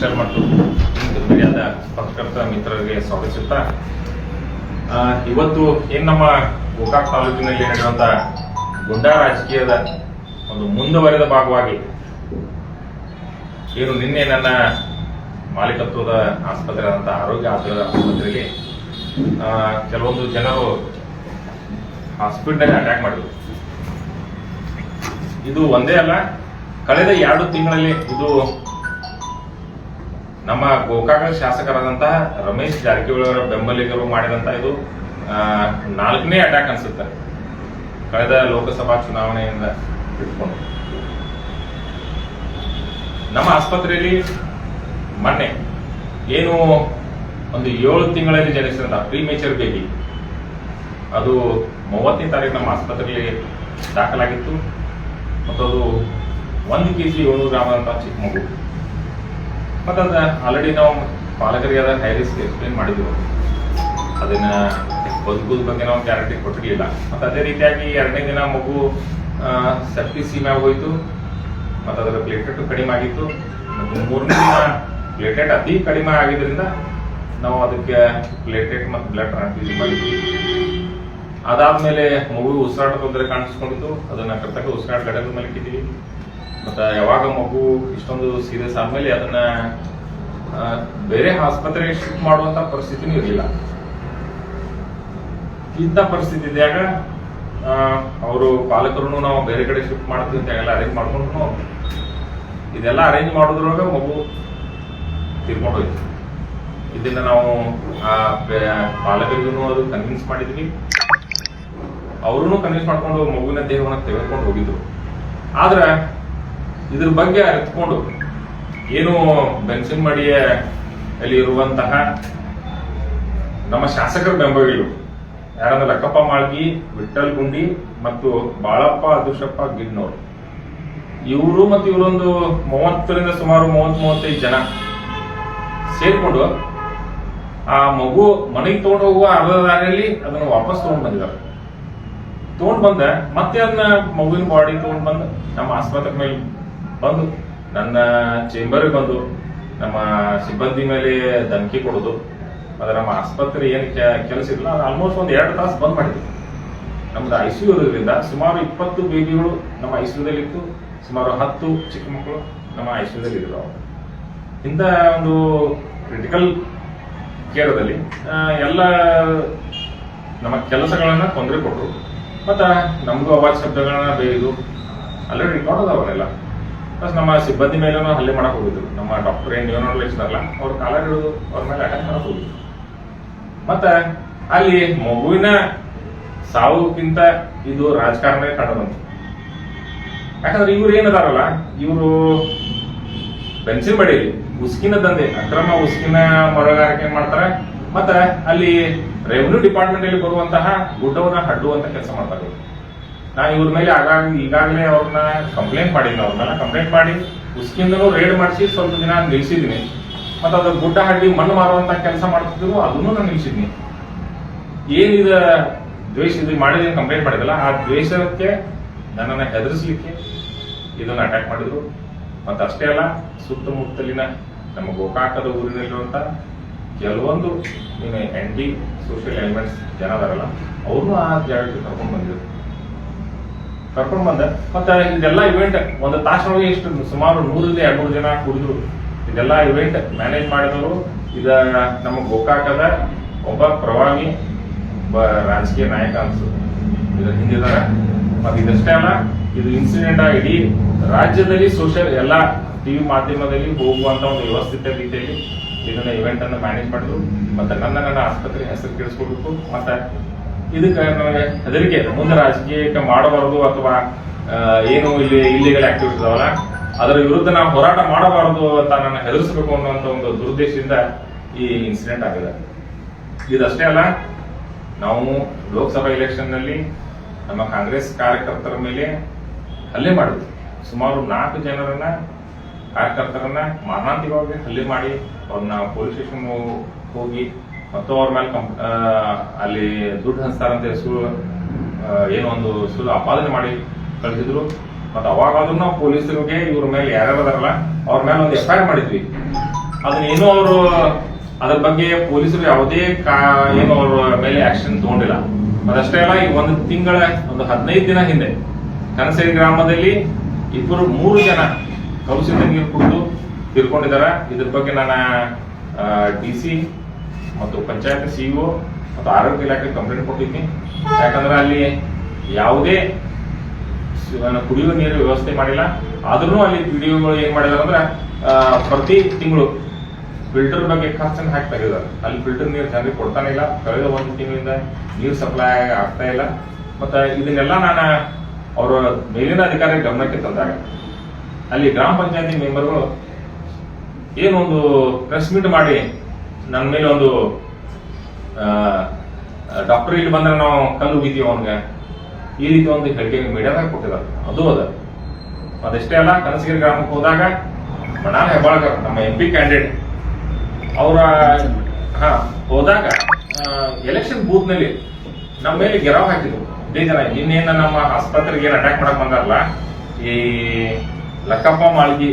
Digital ಮತ್ತು ಮೀಡಿಯಾದ ಪತ್ರಕರ್ತ ಮಿತ್ರರಿಗೆ ಸ್ವಾಗತಿಸುತ್ತಾ ಇವತ್ತು ಏನು ನಮ್ಮ ಗೋಕಾಕ್ ತಾಲೂಕಿನಲ್ಲಿ ನಡೆಯುವಂತಹ ಗುಂಡಾ ರಾಜಕೀಯದ ಒಂದು ಮುಂದುವರೆದ ಭಾಗವಾಗಿ ಏನು ನಿನ್ನೆ ನನ್ನ ಮಾಲೀಕತ್ವದ ಆಸ್ಪತ್ರೆ ಆದಂತ ಆರೋಗ್ಯ ಆಸ್ಪತ್ರೆ ಆಸ್ಪತ್ರೆಗೆ ಕೆಲವೊಂದು ಜನರು ಹಾಸ್ಪಿಟಲ್ ಅಟ್ಯಾಕ್ ಮಾಡಿದ್ರು. ಇದು ಒಂದೇ ಅಲ್ಲ, ಕಳೆದ ಎರಡು ತಿಂಗಳಲ್ಲಿ ಇದು ನಮ್ಮ ಗೋಕಾಕ ಶಾಸಕರಾದಂತಹ ರಮೇಶ್ ಜಾರಕಿಹೊಳಿ ಅವರ ಬೆಂಬಲಿಗರು ಮಾಡಿದಂತ ಇದು ನಾಲ್ಕನೇ ಅಟ್ಯಾಕ್ ಅನ್ಸುತ್ತೆ. ಕಳೆದ ಲೋಕಸಭಾ ಚುನಾವಣೆಯಿಂದ ಇಟ್ಕೊಂಡು ನಮ್ಮ ಆಸ್ಪತ್ರೆಯಲ್ಲಿ ಮೊನ್ನೆ ಏನು ಒಂದು ಏಳು ತಿಂಗಳಲ್ಲಿ ಜನಿಸಿದಂತ ಪ್ರೀಮೇಚರ್ ಬೇಬಿ ಅದು ಮೂವತ್ತನೇ ತಾರೀಕು ನಮ್ಮ ಆಸ್ಪತ್ರೆಯಲ್ಲಿ ದಾಖಲಾಗಿತ್ತು. ಮತ್ತು ಅದು ಒಂದು ಕೆ ಜಿ ಏಳು ಗ್ರಾಮ ಅಂತ ಚಿಕ್ಕ ಮಗು. ಮತ್ತು ಅದು ಆಲ್ರೆಡಿ ನಾವು ಪಾಲಕರಿಗೆ ಅದರ ಹೈ ರಿಸ್ಕ್ ಎಕ್ಸ್ಪ್ಲೇನ್ ಅದನ್ನ ಬದುಕುದ ಬಗ್ಗೆ ನಾವು ಗ್ಯಾರಂಟಿ ಕೊಟ್ಟಿರಲಿಲ್ಲ. ಮತ್ತು ಅದೇ ರೀತಿಯಾಗಿ ಎರಡನೇ ದಿನ ಮಗು ಸೆಪ್ಟಿ ಸೀಮೆ ಹೋಯ್ತು. ಮತ್ತು ಅದರ ಪ್ಲೇಟೆಟ್ ಕಡಿಮೆ ಆಗಿತ್ತು. ಮತ್ತು ಮೂರನೇ ದಿನ ಪ್ಲೇಟೆಟ್ ಅತಿ ಕಡಿಮೆ ಆಗಿದ್ದರಿಂದ ನಾವು ಅದಕ್ಕೆ ಪ್ಲೇಟೆಟ್ ಮತ್ತು ಬ್ಲಡ್ ಟ್ರಾನ್ಸ್ಫ್ಯೂಷನ್ ಮಾಡಿದ್ವಿ. ಅದಾದ್ಮೇಲೆ ಮಗು ಉಸಿರಾಟ ತೊಂದರೆ ಕಾಣಿಸ್ಕೊಂಡಿತ್ತು. ಅದನ್ನ ಕರ್ತಕ್ಕ ಉಸಿರಾಟ ಗಡದ ಮೇಲೆ ಮತ್ತೆ ಯಾವಾಗ ಮಗು ಇಷ್ಟೊಂದು ಸೀರಿಯಸ್ ಆದ್ಮೇಲೆ ಅದನ್ನ ಬೇರೆ ಆಸ್ಪತ್ರೆಗೆ ಶಿಫ್ಟ್ ಮಾಡುವಂತ ಪರಿಸ್ಥಿತಿನೂ ಇರಲಿಲ್ಲ. ಇಂಥ ಪರಿಸ್ಥಿತಿ ಇದ್ದಾಗ ಅವರು ಪಾಲಕರು ನಾವು ಬೇರೆ ಕಡೆ ಶಿಫ್ಟ್ ಮಾಡ್ತೀವಿ ಅಂತ ಎಲ್ಲ ಅರೇಂಜ್ ಮಾಡ್ಕೊಂಡು ಇದೆಲ್ಲ ಅರೇಂಜ್ ಮಾಡೋದ್ರೊಳಗೆ ಮಗು ಹೋಯ್ತು. ಇದನ್ನ ನಾವು, ಆ ಪಾಲಕರಿಗೂ ಅದು ಕನ್ವಿನ್ಸ್ ಮಾಡಿದ್ವಿ. ಅವರು ಕನ್ವಿನ್ಸ್ ಮಾಡ್ಕೊಂಡು ಮಗುವಿನ ದೇಹವನ್ನು ತೆಗೆದುಕೊಂಡು ಹೋಗಿದ್ರು. ಆದ್ರೆ ಇದ್ರ ಬಗ್ಗೆ ಅರಿತುಕೊಂಡು ಏನು ಬೆನ್ಸಿನ್ ಮಡಿಯ ಅಲ್ಲಿ ಇರುವಂತಹ ನಮ್ಮ ಶಾಸಕರ ಬೆಂಬಲಿಗಳು ಯಾರಂದ್ರೆ ಲಕ್ಕಪ್ಪ ಮಾಳ್ಗಿ ವಿಠಲ್ ಗುಂಡಿ ಮತ್ತು ಬಾಳಪ್ಪ ಅದುಷಪ್ಪ ಗಿಡ್ನೋರು ಇವರು ಮತ್ತು ಇವರೊಂದು ಮೂವತ್ತರಿಂದ ಸುಮಾರು ಮೂವತ್ ಮೂವತ್ತೈದು ಜನ ಸೇರ್ಕೊಂಡು ಆ ಮಗು ಮನೆಗೆ ತಗೊಂಡು ಹೋಗುವ ಅರ್ಧ ದಾರಿಯಲ್ಲಿ ಅದನ್ನು ವಾಪಸ್ ತಗೊಂಡು ಬಂದಿದ್ದಾರೆ. ತಗೊಂಡ್ ಬಂದ ಮತ್ತೆ ಅದನ್ನ ಮಗುವಿನ ಬಾಡಿ ತಗೊಂಡ್ ಬಂದು, ನಮ್ಮ ಆಸ್ಪತ್ರೆ ಮೇಲೆ ಬಂದು, ನನ್ನ ಚೇಂಬರ್ ಬಂದು, ನಮ್ಮ ಸಿಬ್ಬಂದಿ ಮೇಲೆ ಧಮಕಿ ಕೊಡೋದು ಅದು ನಮ್ಮ ಆಸ್ಪತ್ರೆ ಏನು ಕೆಲಸ ಇಲ್ಲ, ಅದು ಆಲ್ಮೋಸ್ಟ್ ಒಂದು ಎರಡು ತಾಸು ಬಂದ್ ಮಾಡಿದ್ವಿ ನಮ್ದು ಐ ಸಿ ಯು ಇರೋದ್ರಿಂದ ಸುಮಾರು ಇಪ್ಪತ್ತು ಬೇಬಿಗಳು ನಮ್ಮ ಐ ದಲ್ಲಿ ಇತ್ತು ಸುಮಾರು ಹತ್ತು ಚಿಕ್ಕ ಮಕ್ಕಳು ನಮ್ಮ ಐ ದಲ್ಲಿ ಇದ್ರು ಅವಾಗ. ಇಂಥ ಒಂದು ಕ್ರಿಟಿಕಲ್ ಕೇರದಲ್ಲಿ ಎಲ್ಲ ನಮ್ಮ ಕೆಲಸಗಳನ್ನ ತೊಂದರೆ ಕೊಟ್ಟರು ಮತ್ತ ನಮಗೂ ಅವಾಜ್ ಶಬ್ದಗಳನ್ನ ಬೇಯ್ದು ಆಲ್ರೆಡಿ ರೆಕಾರ್ಡ್ ಅದಾವನ್ನೆಲ್ಲ ಪ್ಲಸ್ ನಮ್ಮ ಸಿಬ್ಬಂದಿ ಮೇಲೂ ಹಲ್ಲೆ ಮಾಡಕ್ ಹೋಗಿದ್ರು. ನಮ್ಮ ಡಾಕ್ಟರ್ ಏನ್ ನ್ಯೂರೋಲಜಿಸ್ಟ್ ಅಲ್ಲ ಅವ್ರ ಕಾಲ ಹಿಡಿದು ಅವ್ರ ಮೇಲೆ ಅಟ್ಯಾಕ್ ಮಾಡಕ್ ಹೋಗಿದ್ರು. ಮತ್ತ ಅಲ್ಲಿ ಮಗುವಿನ ಸಾವುಕ್ಕಿಂತ ಇದು ರಾಜಕಾರಣ ಕಂಡು ಬಂತು. ಯಾಕಂದ್ರೆ ಇವ್ರು ಏನದಾರಲ್ಲ, ಇವರು ಪೆನ್ಸಿಲ್ ಬಡಿಯಲ್ಲಿ ಉಸ್ಕಿನ ದಂಧೆ, ಅಕ್ರಮ ಉಸ್ಕಿನ ಮರಗಾರಿಕೆ ಮಾಡ್ತಾರೆ, ಮತ್ತೆ ಅಲ್ಲಿ ರೆವೆನ್ಯೂ ಡಿಪಾರ್ಟ್ಮೆಂಟ್ ಅಲ್ಲಿ ಬರುವಂತಹ ಗುಡ್ಡವನ್ನ ಹಡ್ಡುವಂತ ಕೆಲಸ ಮಾಡ್ತಾರೆ. ನಾ ಇವ್ರ ಮೇಲೆ ಆಗಾಗ, ಈಗಾಗಲೇ ಅವ್ರನ್ನ ಕಂಪ್ಲೇಂಟ್ ಮಾಡಿದ್ನ ಅವ್ರನ್ನೆಲ್ಲ ಕಂಪ್ಲೇಂಟ್ ಮಾಡಿ, ಉಸ್ಕಿಂದನು ರೇಡ್ ಮಾಡಿಸಿ ಸ್ವಲ್ಪ ದಿನ ನಿಲ್ಲಿಸಿದ್ದೀನಿ ಮತ್ತು ಅದು ಗುಡ್ಡ ಹಡ್ಡಿ ಮಣ್ಣು ಮಾರುವಂಥ ಕೆಲಸ ಮಾಡ್ತಿದ್ರು ಅದನ್ನು ನಾನು ನಿಲ್ಸಿದ್ನಿ. ಏನಿದ ದ್ವೇಷ ಇದು ಮಾಡಿದ್ದೀನಿ ಕಂಪ್ಲೇಂಟ್ ಮಾಡಿದಲ್ಲ ಆ ದ್ವೇಷಕ್ಕೆ ನನ್ನನ್ನು ಹೆದರಿಸಲಿಕ್ಕೆ ಇದನ್ನು ಅಟ್ಯಾಕ್ ಮಾಡಿದ್ರು. ಮತ್ತು ಅಷ್ಟೇ ಅಲ್ಲ, ಸುತ್ತಮುತ್ತಲಿನ ನಮ್ಮ ಗೋಕಾಕದ ಊರಿನಲ್ಲಿರುವಂಥ ಕೆಲವೊಂದು ಏನು ಡಿ ಸೋಷಿಯಲ್ ಎಲಿಮೆಂಟ್ಸ್ ಜನ ಅದಾರಲ್ಲ ಅವರು ಆ ಜಾಗಕ್ಕೆ ಕರ್ಕೊಂಡು ಬಂದಿದ್ರು. ಕರ್ಕೊಂಡು ಬಂದ. ಮತ್ತೆ ಇದೆಲ್ಲ ಇವೆಂಟ್ ಒಂದು ತಾಸಿನೊಳಗೆ ಎಷ್ಟು ಸುಮಾರು ನೂರಿಂದ ಎರಡ್ನೂರು ಜನ ಕುಡಿದ್ರು. ಇದೆಲ್ಲ ಇವೆಂಟ್ ಮ್ಯಾನೇಜ್ ಮಾಡಿದವರು, ಇದ ನಮ್ಮ ಗೋಕಾಕದ ಒಬ್ಬ ಪ್ರವಾಮಿ, ಒಬ್ಬ ರಾಜಕೀಯ ನಾಯಕ ಅನ್ಸುತ್ತೆ. ಇದ್ರ ಹಿಂದಿದಾರ. ಮತ್ತೆ ಇದಷ್ಟೇ ಅಲ್ಲ, ಇದು ಇನ್ಸಿಡೆಂಟ್ ಇಡೀ ರಾಜ್ಯದಲ್ಲಿ ಸೋಷಿಯಲ್ ಎಲ್ಲ ಟಿವಿ ಮಾಧ್ಯಮದಲ್ಲಿ ಹೋಗುವಂತ ಒಂದು ವ್ಯವಸ್ಥಿತ ರೀತಿಯಲ್ಲಿ ಇದನ್ನ ಇವೆಂಟ್ ಅನ್ನು ಮ್ಯಾನೇಜ್ ಮಾಡಿದ್ರು. ಮತ್ತೆ ನನ್ನ ನನ್ನ ಆಸ್ಪತ್ರೆ ಹೆಸರು ಕೇಳಿಸ್ಕೊಡ್ಬೇಕು. ಮತ್ತೆ ಇದಕ್ಕೆ ನನಗೆ ಹೆದರಿಕೆ. ಮುಂದೆ ರಾಜಕೀಯಕ್ಕೆ ಮಾಡಬಾರದು ಅಥವಾ ಏನು ಇಲ್ಲಿ ಇಲ್ಲಿಗಲ್ ಆಕ್ಟಿವಿಟೀಸ್ ಅವಲ್ಲ ಅದರ ವಿರುದ್ಧ ನಾವು ಹೋರಾಟ ಮಾಡಬಾರದು ಅಂತ ನನ್ನ ಹೆದರಿಸಬೇಕು ಅನ್ನುವಂತ ಒಂದು ದುರುದ್ದೇಶದಿಂದ ಈ ಇನ್ಸಿಡೆಂಟ್ ಆಗಿದೆ ಇದಷ್ಟೇ ಅಲ್ಲ, ನಾವು ಲೋಕಸಭಾ ಎಲೆಕ್ಷನ್ನಲ್ಲಿ ನಮ್ಮ ಕಾಂಗ್ರೆಸ್ ಕಾರ್ಯಕರ್ತರ ಮೇಲೆ ಹಲ್ಲೆ ಮಾಡಿದ್ವಿ ಸುಮಾರು ನಾಲ್ಕು ಜನರನ್ನ, ಕಾರ್ಯಕರ್ತರನ್ನ ಮಾರಣಾಂತಿಕವಾಗಿ ಹಲ್ಲೆ ಮಾಡಿ ಅವ್ರನ್ನ ಪೊಲೀಸ್ ಸ್ಟೇಷನ್ ಹೋಗಿ ಮತ್ತು ಅವ್ರ ಮೇಲೆ ಕಂಪ್ ಅಲ್ಲಿ ದುಡ್ಡು ಹಂಚ್ತಾರಂತೆ ಸುಳ್ಳು ಒಂದು ಸುಳ್ಳು ಆಪಾದನೆ ಮಾಡಿ ಕಳಿಸಿದ್ರು. ಮತ್ತೆ ಅವಾಗಾದ್ರೂ ನಾವು ಪೊಲೀಸರಿಗೆ ಇವ್ರ ಮೇಲೆ ಯಾರ್ಯಾರು ಅದಾರಲ್ಲ, ಅವ್ರ ಮೇಲೆ ಒಂದು ಎಫ್ ಐ ಆರ್ ಮಾಡಿದ್ವಿ. ಅದನ್ನ ಏನು ಅವರು, ಅದ್ರ ಬಗ್ಗೆ ಪೊಲೀಸರು ಯಾವುದೇ ಕಾ, ಏನು ಅವ್ರ ಮೇಲೆ ಆಕ್ಷನ್ ತಗೊಂಡಿಲ್ಲ. ಅದಷ್ಟೇ ಅಲ್ಲ, ಈ ಒಂದು ತಿಂಗಳ, ಒಂದು ಹದಿನೈದು ದಿನ ಹಿಂದೆ ಕನಸೇರಿ ಗ್ರಾಮದಲ್ಲಿ ಇಬ್ಬರು, ಮೂರು ಜನ ಕೌಸಿ ನೀರು ಕುಡಿದು ತಿರ್ಕೊಂಡಿದ್ದಾರೆ ಇದ್ರ ಬಗ್ಗೆ ನಾನು ಡಿ ಸಿ ಮತ್ತು ಪಂಚಾಯತ್ ಸಿಇಒ ಮತ್ತು ಆರೋಗ್ಯ ಇಲಾಖೆ ಕಂಪ್ಲೇಂಟ್ ಕೊಟ್ಟಿದ್ದೀನಿ. ಯಾಕಂದ್ರೆ ಅಲ್ಲಿ ಯಾವುದೇ ಕುಡಿಯುವ ನೀರು ವ್ಯವಸ್ಥೆ ಮಾಡಿಲ್ಲ. ಆದ್ರೂ ಅಲ್ಲಿ ವಿಡಿಯೋಗಳು ಏನ್ ಮಾಡಿದಾರೆ ಅಂದ್ರೆ ಪ್ರತಿ ತಿಂಗಳು ಫಿಲ್ಟರ್ ಬಗ್ಗೆ ಖರ್ಚನ್ನು ಹಾಕಿ ತೆಗೆದಾರೆ ಅಲ್ಲಿ ಫಿಲ್ಟರ್ ನೀರು ಜನರಿಗೆ ಕೊಡ್ತಾನೆ ಇಲ್ಲ. ಕಳೆದ ಒಂದು ತಿಂಗಳಿಂದ ನೀರು ಸಪ್ಲೈ ಆಗ್ತಾ ಇಲ್ಲ. ಮತ್ತೆ ಇದನ್ನೆಲ್ಲ ನಾನು ಅವರ ಮೇಲಿನ ಅಧಿಕಾರಿ ಗಮನಕ್ಕೆ ತಂದಾಗ, ಅಲ್ಲಿ ಗ್ರಾಮ ಪಂಚಾಯತಿ ಮೆಂಬರ್ಗಳು ಏನೊಂದು ಪ್ರೆಸ್ ಮೀಟ್ ಮಾಡಿ ನನ್ನ ಮೇಲೆ ಒಂದು ಡಾಕ್ಟರ್ ಇಲ್ಲಿ ಬಂದ್ರೆ ನಾವು ಕಲ್ಲು ಬಿದ್ದೀವಿ ಅವನಿಗೆ. ಈ ರೀತಿ ಒಂದು ಹೇಳಿಕೆ ಮೀಡಿಯಾದಾಗ ಕೊಟ್ಟಿದ್ದಾರೆ. ಅದು ಅದ. ಅದಷ್ಟೇ ಅಲ್ಲ, ಕನಸಗಿರಿ ಗ್ರಾಮಕ್ಕೆ ಹೋದಾಗ ಮಣಾಲ್ ಹೆಬ್ಬಾಳ್ಕರ್, ನಮ್ಮ ಎಂ ಪಿ ಕ್ಯಾಂಡಿಡೇಟ್ ಅವರ ಹಾ, ಹೋದಾಗ ಎಲೆಕ್ಷನ್ ಬೂತ್ನಲ್ಲಿ ನಮ್ಮ ಮೇಲೆ ಗೆರಾವ್ ಹಾಕಿದ್ರು. ಇದೇ ಜನ, ಇನ್ನೇನ ನಮ್ಮ ಆಸ್ಪತ್ರೆಗೆ ಏನು ಅಟ್ಯಾಕ್ ಮಾಡಕ್ ಬಂದಾರಲ್ಲ, ಈ ಲಕ್ಕಪ್ಪ ಮಾಳ್ಗಿ,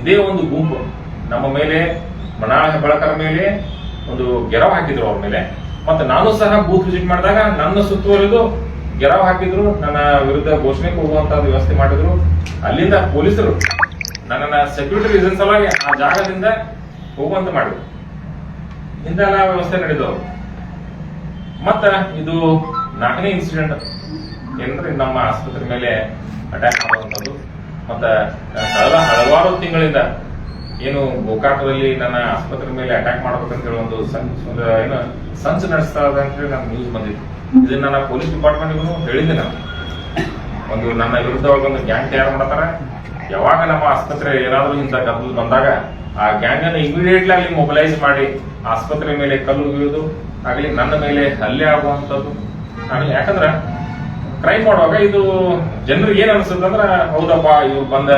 ಇದೇ ಒಂದು ಗುಂಪು. ನಮ್ಮ ಮೇಲೆ ಮಣಾಳ್ ಹೆಬ್ಬಾಳ್ಕರ್ ಮೇಲೆ ಒಂದು ಗೆರವ್ ಹಾಕಿದ್ರು ಅವ್ರ ಮೇಲೆ. ಮತ್ತೆ ನಾನು ಸಹ ಬೂತ್ ವಿಸಿಟ್ ಮಾಡಿದಾಗ ನನ್ನ ಸುತ್ತುವರಿದು ಗೆರವ್ ಹಾಕಿದ್ರು, ನನ್ನ ವಿರುದ್ಧ ಘೋಷಣೆ ಹೋಗುವಂತ ವ್ಯವಸ್ಥೆ ಮಾಡಿದ್ರು. ಅಲ್ಲಿಂದ ಪೊಲೀಸರು ನನ್ನನ್ನ ಸೆಕ್ಯೂರಿಟಿ ರೀಸನ್ ಸಲುವಾಗಿ ಆ ಜಾಗದಿಂದ ಹೋಗುವಂತ ಮಾಡಿದ್ರು. ಇಂತೆಲ್ಲ ವ್ಯವಸ್ಥೆ ನಡೆದವು. ಮತ್ತ ಇದು ನಾಲ್ಕನೇ ಇನ್ಸಿಡೆಂಟ್ ಏನಂದ್ರೆ ನಮ್ಮ ಆಸ್ಪತ್ರೆ ಮೇಲೆ ಅಟ್ಯಾಕ್ ಮಾಡುವಂಥದ್ದು ಮತ್ತ, ಕಳೆದ ಹಲವಾರು ತಿಂಗಳಿಂದ ಏನು ಗೋಕಾಕದಲ್ಲಿ ನನ್ನ ಆಸ್ಪತ್ರೆ ಮೇಲೆ ಅಟ್ಯಾಕ್ ಮಾಡ್ಬೇಕಂತ ಹೇಳಿ ಒಂದು ಏನು ಸಂಚು ನಡೆಸ್ತಾ ಇದೆ ಅಂತ ಹೇಳಿ ನನ್ನ ನ್ಯೂಸ್ ಬಂದಿತ್ತು. ಇದನ್ನ ನಾನು ಪೊಲೀಸ್ ಡಿಪಾರ್ಟ್ಮೆಂಟ್ಗೂ ಹೇಳಿದ್ದೆ ನಾನು. ಒಂದು ನನ್ನ ವಿರುದ್ಧ ಒಂದು ಗ್ಯಾಂಗ್ ತಯಾರು ಮಾಡ್ತಾರೆ. ಯಾವಾಗ ನಮ್ಮ ಆಸ್ಪತ್ರೆ ಏನಾದರೂ ಇಂಥ ಕಬ್ಬು ಬಂದಾಗ ಆ ಗ್ಯಾಂಗ್ ಅನ್ನು ಇಮಿಡಿಯೇಟ್ಲಿ ಅಲ್ಲಿ ಮೊಬಿಲೈಸ್ ಮಾಡಿ ಆಸ್ಪತ್ರೆ ಮೇಲೆ ಕಲ್ಲು ಬೀಳುದು, ಆಗಲಿ ನನ್ನ ಮೇಲೆ ಹಲ್ಲೆ ಆಗುವಂಥದ್ದು. ನಾನು ಯಾಕಂದ್ರೆ ಕ್ರೈಮ್ ಮಾಡುವಾಗ ಇದು ಜನರಿಗೆ ಏನು ಅನ್ಸುತ್ತೆ ಅಂದ್ರೆ ಹೌದಪ್ಪ, ಇವ್ರು ಬಂದ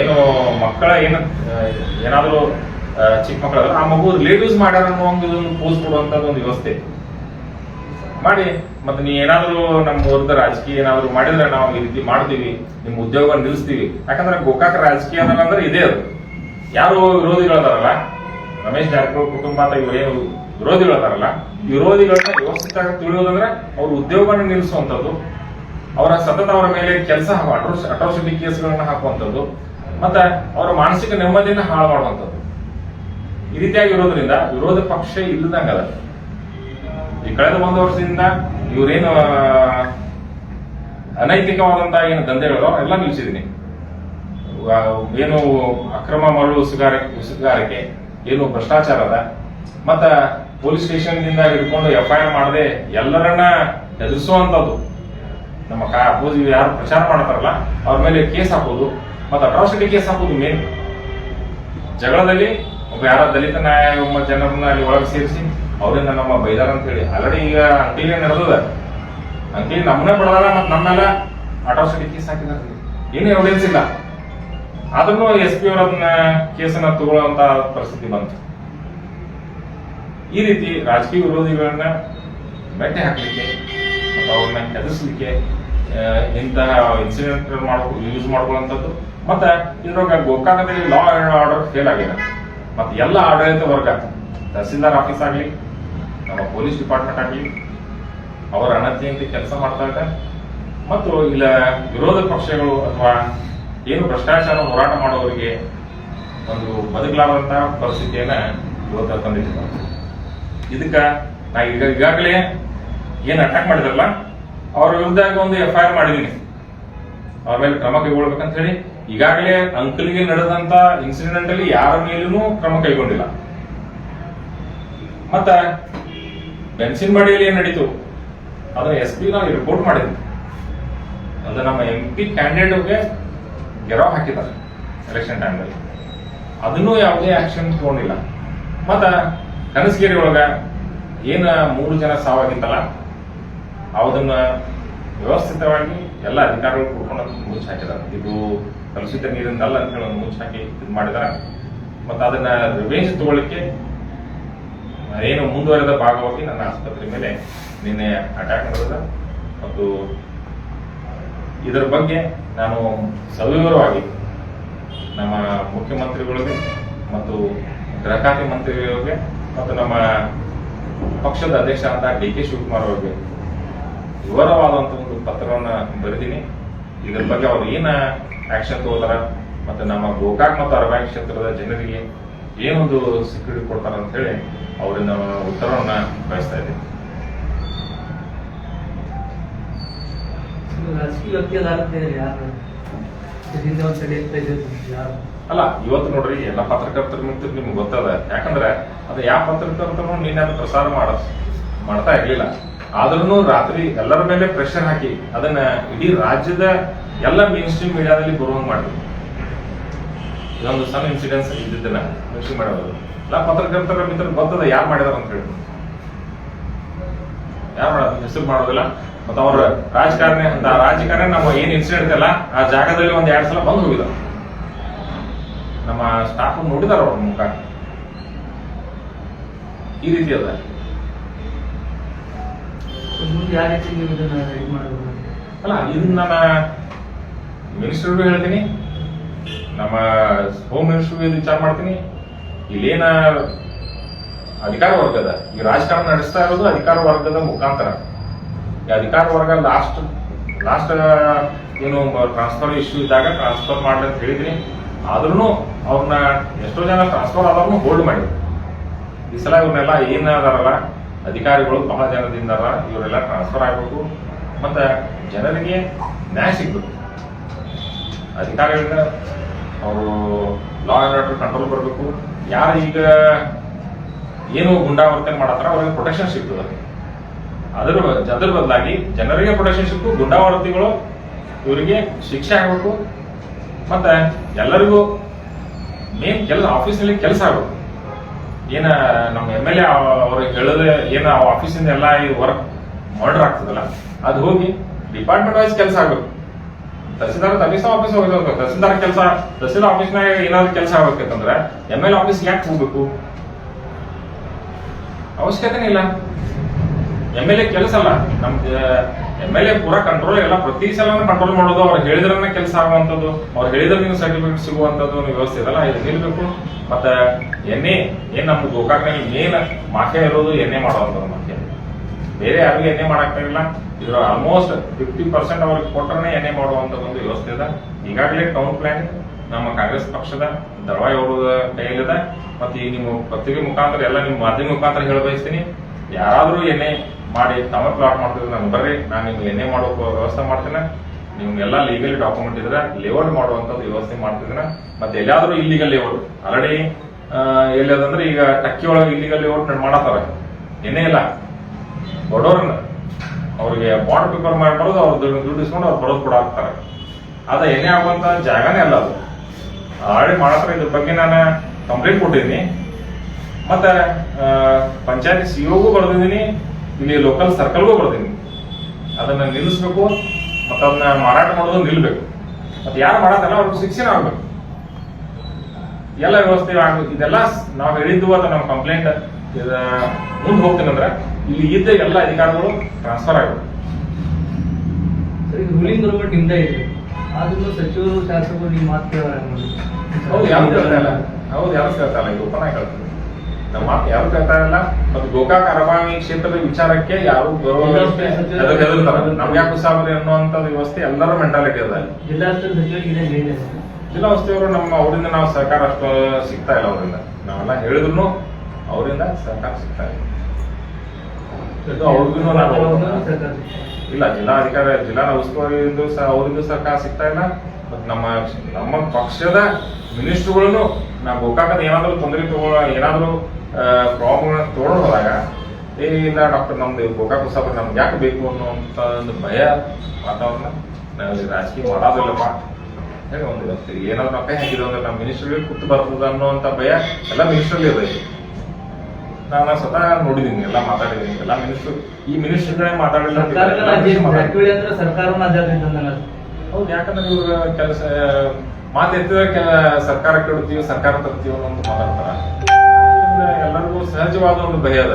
ಏನು ಮಕ್ಕಳ ಏನು ಏನಾದ್ರೂ ಚಿಕ್ಕ ಮಕ್ಕಳಾದ್ರೆ, ಆ ಮಗು ಲೇಡೀಸ್ ಮಾಡ್ಯಾರ ಅನ್ನೋ ಒಂದು ಪೋಸ್ ಕೊಡುವಂತದ್ದು ಒಂದು ವ್ಯವಸ್ಥೆ. ಮಾಡಿ, ಮತ್ತೆ ನೀ ಏನಾದ್ರು ನಮ್ಮ ಊರದ ರಾಜಕೀಯ ಏನಾದ್ರು ಮಾಡಿದ್ರೆ ನಾವು ಈ ರೀತಿ ಮಾಡ್ತೀವಿ ನಿಮ್ ಉದ್ಯೋಗ ನಿಲ್ಲಿಸ್ತೀವಿ ಯಾಕಂದ್ರೆ ಗೋಕಾಕ ರಾಜಕೀಯ ಅಂದ್ರೆ ಇದೇ ಅದು. ಯಾರು ವಿರೋಧಿಗಳದಾರಲ್ಲ ರಮೇಶ್ ಜಾರಕಿಹೊಳಿ ಕುಟುಂಬ ಅಂತ ಇವರೇನು ವಿರೋಧಿಗಳದಾರಲ್ಲ ವಿರೋಧಿಗಳನ್ನ ವ್ಯವಸ್ಥಿತ ತಿಳಿಯೋದಂದ್ರೆ ಅವ್ರ ಉದ್ಯೋಗವನ್ನು ನಿಲ್ಲಿಸುವಂಥದ್ದು ಅವರ ಸತತ ಅವರ ಮೇಲೆ ಕೆಲಸ ಅಟ್ರಾಸಿಟಿ ಕೇಸ್ಗಳನ್ನ ಹಾಕುವಂಥದ್ದು, ಮತ್ತೆ ಅವರ ಮಾನಸಿಕ ನೆಮ್ಮದಿಯನ್ನು ಹಾಳು ಮಾಡುವಂಥದ್ದು. ಈ ರೀತಿಯಾಗಿ ಇರೋದ್ರಿಂದ ವಿರೋಧ ಪಕ್ಷ ಇಲ್ಲದಂಗದ ಈ ಕಳೆದ ಒಂದು ವರ್ಷದಿಂದ ಇವರೇನು ಅನೈತಿಕವಾದಂತಹ ಏನು ದಂಧೆಗಳು ಎಲ್ಲ ನಿಲ್ಲಿಸಿದೀನಿ ಏನು ಅಕ್ರಮ ಮರಳು ಉಸುಗಾರ ಉಸುಗಾರಿಕೆ ಏನು ಭ್ರಷ್ಟಾಚಾರದ ಮತ್ತ ಪೊಲೀಸ್ ಸ್ಟೇಷನ್ನಿಂದ ಹಿಡ್ಕೊಂಡು ಎಫ್ ಐ ಮಾಡದೆ ಎಲ್ಲರನ್ನ ಹೆದರಿಸುವಂತದ್ದು ನಮ್ಮ ಕಾ ಯಾರು ಪ್ರಚಾರ ಮಾಡ್ತಾರಲ್ಲ ಅವ್ರ ಮೇಲೆ ಕೇಸ್ ಹಾಕೋದು ಮತ್ತೆ ಅಟ್ರಾಸಿಟಿ ಕೇಸ್ ಹಾಕೋದು ಮೇನ್ ಜಗಳದಲ್ಲಿ ಒಬ್ಬ ಯಾರ ದಲಿತ ನ್ಯಾಯ ಜನರನ್ನ ಅಲ್ಲಿ ಒಳಗೆ ಸೇರಿಸಿ ಅವರಿಂದ ನಮ್ಮ ಬೈದಾರ ಅಂತ ಹೇಳಿ. ಆಲ್ರೆಡಿ ಈಗ ಅಂಕಿಲಿ ನಡೆದದ. ಅಂಕಿಲಿ ನಮ್ಮನ್ನ ಬಿಡದಾರ ಮತ್ತೆ ನಮ್ಮೆಲ್ಲ ಅಟ್ರಾಸಿಟಿ ಕೇಸ್ ಹಾಕಿದಾರೆ. ಏನು ಎವಿಡೆನ್ಸ್ ಇಲ್ಲ. ಆದ್ರೂ ಎಸ್ ಪಿ ಅವರ ಕೇಸನ್ನ ತಗೊಳ್ಳುವಂತ ಪರಿಸ್ಥಿತಿ ಬಂತು. ಈ ರೀತಿ ರಾಜಕೀಯ ವಿರೋಧಿಗಳನ್ನ ಮೆಟ್ಟೆ ಹಾಕಲಿಕ್ಕೆ ಅವ್ರನ್ನ ಹೆದರ್ಸ್ಲಿಕ್ಕೆ ಆ, ಇಂತಹ ಇನ್ಸಿಡೆಂಟ್ ಯೂಸ್ ಮಾಡ್ಕೊಳ್ಳುವಂಥದ್ದು. ಮತ್ತೆ ಇದ್ರೊಳಗೆ ಗೋಕಾಕದಲ್ಲಿ ಲಾ ಅಂಡ್ ಆರ್ಡರ್ ಫೇಲ್ ಆಗಿದೆ. ಮತ್ತೆ ಎಲ್ಲ ಆಡಳಿತ ವರ್ಗ, ತಹಸೀಲ್ದಾರ್ ಆಫೀಸ್ ಆಗಲಿ, ನಮ್ಮ ಪೊಲೀಸ್ ಡಿಪಾರ್ಟ್ಮೆಂಟ್ ಆಗಲಿ, ಅವರ ಅಣತಿಯಿಂದ ಕೆಲಸ ಮಾಡ್ತಾ ಇದ್ದಾರೆ. ಮತ್ತು ಇಲ್ಲ, ವಿರೋಧ ಪಕ್ಷಗಳು ಅಥವಾ ಏನು ಭ್ರಷ್ಟಾಚಾರ ಹೋರಾಟ ಮಾಡೋರಿಗೆ ಒಂದು ಬದುಕಲಾದಂತಹ ಪರಿಸ್ಥಿತಿಯನ್ನ ಇವತ್ತು ತಂದಿದ್ದಾರೆ ಇದಕ್ಕ ನಾ ಈಗ ಈಗಾಗಲೇ ಏನು ಅಟ್ಯಾಕ್ ಮಾಡಿದ್ರಲ್ಲ ಅವ್ರ ವಿರುದ್ಧ ಒಂದು ಎಫ್ ಐ ಆರ್ ಮಾಡಿದೀನಿ. ಅವ್ರ ಮೇಲೆ ಕ್ರಮ ಕೈಗೊಳ್ಬೇಕಂತ ಹೇಳಿ, ಈಗಾಗಲೇ ಅಂಕಲ್ಗೆ ನಡೆದಂತ ಇನ್ಸಿಡೆಂಟ್ ಅಲ್ಲಿ ಯಾರ ಮೇಲೂ ಕ್ರಮ ಕೈಗೊಂಡಿಲ್ಲ. ಮತ್ತ ಬೆನ್ಸಿನ್ ಬಾಡಿಯಲ್ಲಿ ಏನ್ ನಡೀತು? ಅದನ್ನ ಎಸ್ ಪಿ ನಾವು ರಿಪೋರ್ಟ್ ಮಾಡಿದ್ವಿ. ಅದು ನಮ್ಮ ಎಂ ಪಿ ಕ್ಯಾಂಡಿಡೇಟ್ಗೆ ಗೆರವ್ ಹಾಕಿದ್ದಾರೆ ಎಲೆಕ್ಷನ್ ಟೈಮ್ನಲ್ಲಿ ಅದನ್ನೂ ಯಾವುದೇ ಆಕ್ಷನ್ ತಗೊಂಡಿಲ್ಲ. ಮತ್ತ ಕನಸಗಿರಿ ಒಳಗ ಏನ ಮೂರು ಜನ ಸಾವಾಗಿತ್ತಲ್ಲ ಅದನ್ನ ವ್ಯವಸ್ಥಿತವಾಗಿ ಎಲ್ಲ ಅಧಿಕಾರಿಗಳು ಕೂತ್ಕೊಂಡು ಮುಚ್ಚಿ ಹಾಕಿದ್ದಾರೆ ಇದು ಕಲುಷಿತ ನೀರಿಂದಲ್ಲ ಅಂತ ಹೇಳಿ ಮುಚ್ಚಿ ಹಾಕಿ ಇದು ಮಾಡಿದಾರೆ ಮತ್ತೆ ಅದನ್ನ ರಿವೆಂಜ್ ತಗೊಳ್ಳಿಕ್ಕೆ ಏನು ಮುಂದುವರೆದ ಭಾಗವಾಗಿ ನನ್ನ ಆಸ್ಪತ್ರೆ ಮೇಲೆ ನಿನ್ನೆ ಅಟ್ಯಾಕ್ ಮಾಡಿದ ಮತ್ತು ಇದರ ಬಗ್ಗೆ ನಾನು ಸವಿವರವಾಗಿ ನಮ್ಮ ಮುಖ್ಯಮಂತ್ರಿಗಳಿಗೆ ಮತ್ತು ಗೃಹ ಖಾತೆ ಮಂತ್ರಿಗಳಿಗೆ ಮತ್ತು ನಮ್ಮ ಪಕ್ಷದ ಅಧ್ಯಕ್ಷ ಅಂತ ಡಿ ಕೆ ಶಿವಕುಮಾರ್ ಅವರಿಗೆ ವಿವರವಾದಂಥ ಒಂದು ಪತ್ರವನ್ನ ಬರೆದೀನಿ. ಇದ್ರ ಬಗ್ಗೆ ಅವ್ರು ಏನ ಆಕ್ಷನ್ ತಗೋತಾರ ಮತ್ತು ನಮ್ಮ ಗೋಕಾಕ್ ಮತ್ತು ಅರಬಾಯಿ ಕ್ಷೇತ್ರದ ಜನರಿಗೆ ಏನೊಂದು ಸೆಕ್ಯೂರಿಟಿ ಕೊಡ್ತಾರ ಅಂತ ಹೇಳಿ ಅವರಿಂದ ಉತ್ತರವನ್ನ ಬಯಸ್ತಾ ಇದ್ದೀನಿ. ಅಲ್ಲ ಇವತ್ತು ನೋಡ್ರಿ ಎಲ್ಲ ಪತ್ರಕರ್ತರ ಮಿತ್ರ ನಿಮ್ಗೆ ಗೊತ್ತದ. ಯಾಕಂದ್ರೆ ಅದು ಯಾವ ಪತ್ರಕರ್ತರು ನಿನ್ನೆ ಅದು ಪ್ರಸಾರ ಮಾಡ ಮಾಡ್ತಾ ಇರ್ಲಿಲ್ಲ. ಆದ್ರೂ ರಾತ್ರಿ ಎಲ್ಲರ ಮೇಲೆ ಪ್ರೆಷರ್ ಹಾಕಿ ಅದನ್ನ ಇಡೀ ರಾಜ್ಯದ ಎಲ್ಲ ಮೇನ್ ಸ್ಟ್ರೀಮ್ ಮೀಡಿಯಾದಲ್ಲಿ ಬರುವಂಗ್ ಮಾಡಿದ್ರು ಇದೊಂದು ಸಣ್ಣ ಇನ್ಸಿಡೆನ್ಸ್ ಇದ್ದಿದ್ದನ್ನ ಮೆನ್ಷನ್ ಮಾಡೋದು. ಎಲ್ಲ ಪತ್ರಕರ್ತರ ಮಿತ್ರ ಬರ್ತದ ಯಾರು ಮಾಡಿದಾರ ಅಂತ ಹೇಳಿ ಯಾರು ಮಾಡೋದು? ಹೆಸರು ಮಾಡೋದಿಲ್ಲ. ಮತ್ತೆ ಅವ್ರ ರಾಜಕಾರಣಿ, ಅಂತ ರಾಜಕಾರಣಿ ನಮ್ಮ ಏನ್ ಇನ್ಸಿಡೆಂಟ್ ಅಲ್ಲ ಆ ಜಾಗದಲ್ಲಿ ಒಂದ್ ಎರಡ್ ಸಲ ಬಂದು ಹೋಗಿದ ನಮ್ಮ ಸ್ಟಾಫ್ ನೋಡಿದಾರ ಅವ್ರ ಮುಖ. ಈ ರೀತಿ ಅದ. ಅಲ್ಲ, ಇದು ನಮ್ಮ ಮಿನಿಸ್ಟರ್ಗೂ ಹೇಳ್ತೀನಿ. ನಮ್ಮ ಹೋಮ್ ಮಿನಿಸ್ಟರ್ಗೂ ವಿಚಾರ ಮಾಡ್ತೀನಿ. ಇಲ್ಲೇನ ಅಧಿಕಾರ ವರ್ಗದ, ಈ ರಾಜಕಾರಣ ನಡೆಸ್ತಾ ಇರೋದು ಅಧಿಕಾರ ವರ್ಗದ ಮುಖಾಂತರ. ಈ ಅಧಿಕಾರ ವರ್ಗ ಲಾಸ್ಟ್ ಲಾಸ್ಟ್ ಏನು ಟ್ರಾನ್ಸ್ಫರ್ ಇಶ್ಯೂ ಇದ್ದಾಗ ಟ್ರಾನ್ಸ್ಫರ್ ಮಾಡಿ ಅಂತ ಹೇಳಿದ್ರಿ ಆದ್ರೂ ಅವ್ರನ್ನ ಎಷ್ಟೋ ಜನ ಟ್ರಾನ್ಸ್ಫರ್ ಆದ್ರೂ ಹೋಲ್ಡ್ ಮಾಡಿ ಈ ಸಲ ಇವ್ರನ್ನೆಲ್ಲ ಏನ್ ಅದಾರಲ್ಲ ಅಧಿಕಾರಿಗಳು ಬಹಳ ಜನದಿಂದ ಇವರೆಲ್ಲ ಟ್ರಾನ್ಸ್ಫರ್ ಆಗ್ಬೇಕು. ಮತ್ತೆ ಜನರಿಗೆ ನ್ಯಾಯ ಸಿಗ್ಬೇಕು. ಅಧಿಕಾರಿಗಳಿಂದ ಅವರು ಲಾ ಅಂಡ್ ಆರ್ಡರ್ ಕಂಟ್ರೋಲ್ ಬರಬೇಕು ಯಾರು ಈಗ ಏನು ಗುಂಡಾವರ್ತನೆ ಮಾಡತ್ತಾರ ಅವ್ರಿಗೆ ಪ್ರೊಟೆಕ್ಷನ್ ಸಿಗ್ತದೆ. ಅದರ ಅದ್ರ ಬದಲಾಗಿ ಜನರಿಗೆ ಪ್ರೊಟೆಕ್ಷನ್ ಸಿಕ್ಕು ಗುಂಡಾವರ್ತಿಗಳು ಇವರಿಗೆ ಶಿಕ್ಷೆ ಆಗಬೇಕು. ಮತ್ತೆ ಎಲ್ಲರಿಗೂ ಮೇನ್ ಕೆಲಸ ಆಫೀಸ್ನಲ್ಲಿ ಕೆಲಸ ಆಗಬೇಕು. ಏನ ನಮ್ಮ ಎಂ ಎಲ್ ಎ ಅವ್ರಿಗೆ ಹೇಳಿದ್ರೆ ಏನ ಆಫೀಸಿಂದ ಎಲ್ಲ ಈ ವರ್ಕ್ ಮರ್ಡರ್ ಆಗ್ತದಲ್ಲ, ಅದು ಹೋಗಿ ಡಿಪಾರ್ಟ್ಮೆಂಟ್ ವೈಸ್ ಕೆಲಸ ಆಗ್ಬೇಕು. ತಹಸೀಲ್ದಾರ್ ತಹಸೀಲ್ ಆಫೀಸ್ ಹೋಗಬೇಕು ತಹಸೀಲ್ದಾರ್ ಕೆಲಸ, ತಹಸೀಲ್ ಆಫೀಸ್ನಾಗ ಏನಾದ್ರು ಕೆಲಸ ಆಗ್ಬೇಕಂತಂದ್ರೆ ಎಂ ಎಲ್ ಆಫೀಸ್ ಯಾಕೆ ಹೋಗ್ಬೇಕು? ಅವಶ್ಯಕತೆನೇ ಇಲ್ಲ. ಎಂ ಎಲ್ ಎ ಕೆಲಸ ಅಲ್ಲ. ನಮ್ ಎಂ ಎಲ್ ಎ ಪೂರಾ ಕಂಟ್ರೋಲ್ ಎಲ್ಲ ಪ್ರತಿ ಸಲ ಕಂಟ್ರೋಲ್ ಮಾಡೋದು, ಅವ್ರು ಹೇಳಿದ್ರನ್ನ ಕೆಲಸ ಆಗುವಂಥದ್ದು, ಅವ್ರು ಹೇಳಿದ್ರೆ ನೀವು ಸರ್ಟಿಫಿಕೇಟ್ ಸಿಗುವಂಥದ್ದು ವ್ಯವಸ್ಥೆ ಇದಲ್ಲ ಇದು ನಿಲ್ಬೇಕು. ಮತ್ತೆ ಎಣ್ಣೆ, ಏನ್ ನಮ್ದು ಗೋಕಾಕ್ನಲ್ಲಿ ಮೇನ್ ಮಾಕೆ ಇರೋದು ಎಣ್ಣೆ ಮಾಡುವಂಥದ್ದು ಮಾಫಿಯಾ ಬೇರೆ ಯಾರಿಗೂ ಎಣ್ಣೆ ಮಾಡಕ್ಕಾಗಿಲ್ಲ ಇದ್ರ ಆಲ್ಮೋಸ್ಟ್ ಫಿಫ್ಟಿ ಪರ್ಸೆಂಟ್ ಅವ್ರಿಗೆ ಕೊಟ್ಟರೆ ಎಣ್ಣೆ ಮಾಡುವಂತ ಒಂದು ವ್ಯವಸ್ಥೆ ಇದೆ. ಈಗಾಗಲೇ ಟೌನ್ ಪ್ಲಾನ್ ನಮ್ಮ ಕಾಂಗ್ರೆಸ್ ಪಕ್ಷದ ದಳವಾಯಿ ಅವರ ಕೈಯಲ್ಲಿದೆ. ಮತ್ತೆ ಈಗ ನಿಮ್ಮ ಪತ್ರಿಕೆ ಮುಖಾಂತರ, ಎಲ್ಲ ನಿಮ್ಮ ಮಾಧ್ಯಮ ಮುಖಾಂತರ ಹೇಳ ಬಯಸ್ತೀನಿ. ಯಾರಾದ್ರೂ ಎಣ್ಣೆ ಮಾಡಿ ತಾವೇ ಪ್ಲಾಟ್ ಮಾಡ್ತಿದ್ರೆ, ನಾನು ಬರ್ರಿ, ನಾನು ನಿಮ್ಗೆ ಏನೇ ಮಾಡೋ ವ್ಯವಸ್ಥೆ ಮಾಡ್ತೇನೆ. ನಿಮ್ಗೆಲ್ಲ ಲೀಗಲ್ ಡಾಕ್ಯುಮೆಂಟ್ ಇದ್ರೆ ಲೇಔಟ್ ಮಾಡುವಂಥದ್ದು ವ್ಯವಸ್ಥೆ ಮಾಡ್ತಿದ್ರೆ ಮತ್ತೆ ಎಲ್ಲಾದ್ರೂ ಇಲ್ಲಿಗಲ್ ಲೇಔಟ್ ಆಲ್ರೆಡಿ ಎಲ್ಲಿದಂದ್ರೆ ಈಗ ಟಕ್ಕಿ ಒಳಗೆ ಇಲ್ಲಿಗಲ್ ಲೇಔಟ್ ಮಾಡತ್ತಾರ ಎನ್ನೇ ಇಲ್ಲ. ಬಡವ್ರನ್ನ ಅವ್ರಿಗೆ ಬಾಂಡ್ ಪೇಪರ್ ಮಾಡಿ ಬರೋದು, ಅವ್ರ ದುಡ್ಡು ದುಡ್ಡು ಇಸ್ಕೊಂಡು ಅವ್ರು ಬರೋದು ಕೂಡ ಆಗ್ತಾರೆ. ಅದ ಎನ್ನೇ ಆಗುವಂತ ಜಾಗನೇ ಅಲ್ಲ ಅದು. ಆಲ್ರೆಡಿ ಮಾಡತ್ರ ಇದ್ರ ಬಗ್ಗೆ ನಾನು ಕಂಪ್ಲೇಂಟ್ ಕೊಟ್ಟಿದ್ದೀನಿ. ಮತ್ತೆ ಪಂಚಾಯತ್ ಸಿಒಗೂ ಬರ್ದಿದ್ದೀನಿ. ಇಲ್ಲಿ ಲೋಕಲ್ ಸರ್ಕಲ್ಗೂ ಬರ್ತೀನಿ ಅದನ್ನ ನಿಲ್ಲಿಸ್ಬೇಕು ಮತ್ತೆ ಅದನ್ನ ಮಾರಾಟ ಮಾಡೋದು ನಿಲ್ಬೇಕು. ಮತ್ತೆ ಯಾರು ಮಾಡತ್ತಲ್ಲ ಅವ್ರಿಗೆ ಶಿಕ್ಷಣ ಆಗ್ಬೇಕು. ಎಲ್ಲ ವ್ಯವಸ್ಥೆ ಆಗ್ಬೇಕು. ಇದೆಲ್ಲ ನಾವು ಹೇಳಿದ್ದು ಅಥವಾ ನಮ್ಮ ಕಂಪ್ಲೇಂಟ್ ಇದ ಮುಂದೆ ಹೋಗ್ತೀನಿ ಅಂದ್ರೆ ಇಲ್ಲಿ ಇದ್ದ ಎಲ್ಲ ಅಧಿಕಾರಿಗಳು ಟ್ರಾನ್ಸ್ಫರ್ ಆಗಬೇಕು. ಸರಿ ರೂಲಿಂಗ್ ಗೌರ್ಮೆಂಟ್ ನಿಮ್ದೇ ಇದೆ. ಆದ್ರೂ ಸಚಿವರು ಶಾಸಕರು ನಿಮ್ಮ ಮಾತು ಕೇಳೋರ ಹೌದು ಯಾರು ಕೇಳ್ತಾ ಇಲ್ಲ. ಹೌದು ಯಾರು ಕೇಳ್ತಾ ಇಲ್ಲ? ಹೇಳ್ತೀನಿ. ನಮ್ಮ ಮಾತು ಯಾರು ಕೇಳ್ತಾ ಇಲ್ಲ. ಮತ್ತು ಗೋಕಾಕ್ ಅರಬಾವಿ ಕ್ಷೇತ್ರದ ವಿಚಾರಕ್ಕೆ ಯಾರು ನಮ್ಗೆ ಯಾಕೆ ಸಾಬ್ರಿ ಅನ್ನುವಂಥದ್ದು ವ್ಯವಸ್ಥೆ ಎಲ್ಲರ ಮೆಂಟಾಲಿಟಿ ಅದ ಜಿಲ್ಲಾ ಉಸ್ತುವಾರಿ ನಮ್ಮ ಅವರಿಂದ ನಾವು ಸರ್ಕಾರ ಅಷ್ಟು ಸಿಗ್ತಾ ಇಲ್ಲ ಅವರಿಂದ. ನಾವೆಲ್ಲ ಹೇಳಿದ್ರು ಅವರಿಂದ ಸರ್ಕಾರ ಸಿಗ್ತಾ ಇಲ್ಲ. ಇಲ್ಲ ಅವ್ರಿಗೂ ಇಲ್ಲ. ಜಿಲ್ಲಾಧಿಕಾರಿ ಜಿಲ್ಲಾ ಉಸ್ತುವಾರಿಯಿಂದ ಸಹ ಅವರಿಂದ ಸರ್ಕಾರ ಸಿಗ್ತಾ ಇಲ್ಲ. ಮತ್ತು ನಮ್ಮ ನಮ್ಮ ಪಕ್ಷದ ಮಿನಿಸ್ಟ್ರುಗಳನ್ನು ನಾವು ಗೋಕಾಕದ ಏನಾದರೂ ತೊಂದರೆ ತಗೋ ಏನಾದರೂ ಪ್ರಾಬ್ಲಮ್ ತಗೊಂಡು ಹೋದಾಗ ಏ ಇಲ್ಲ ಡಾಕ್ಟರ್ ನಮ್ದು ಗೋಕಾಕ್ ಕುಸಾಪ ನಮ್ಗೆ ಯಾಕೆ ಬೇಕು ಅನ್ನುವಂತ ಒಂದು ಭಯ ವಾತಾವರಣ ನಾವು ರಾಜಕೀಯ ಮಾಡೋದಿಲ್ಲಪ್ಪ. ಹೇಳಿ ಒಂದು ಇವತ್ತು ಏನಾದ್ರು ರೊಕ್ಕ ಹಾಕಿದ್ರು ಅಂದ್ರೆ ನಮ್ಮ ಮಿನಿಸ್ಟ್ರಿಗೆ ಕೂತು ಬರ್ತದ ಅನ್ನುವಂಥ ಭಯ ಎಲ್ಲ ಮಿನಿಸ್ಟ್ರಲ್ಲಿ ಇರಬೇಕು ನಾನು ಸ್ವತಃ ನೋಡಿದೀನಿ ಎಲ್ಲ ಮಾತಾಡಿದೀನಿ. ಎಲ್ಲ ಮಿನಿಸ್ಟ್ರು ಈ ಮಿನಿಸ್ಟ್ರುಗಳೇ ಮಾತಾಡಿಲ್ಲ ಹೌದು ಯಾಕಂದ್ರೆ ಇವ್ರ ಕೆಲಸ ಮಾತು ಎತ್ತಿದ್ರೆ ಕೆಲ ಸರ್ಕಾರ ಕೆಡುತ್ತೀವಿ ಸರ್ಕಾರ ತರ್ತೀವಿ ಅನ್ನೋ ಒಂದು ಮಾತಾಡ್ತಾರ. ಎಲ್ಲರಿಗೂ ಸಹಜವಾದ ಒಂದು ಭಯ ಅದ.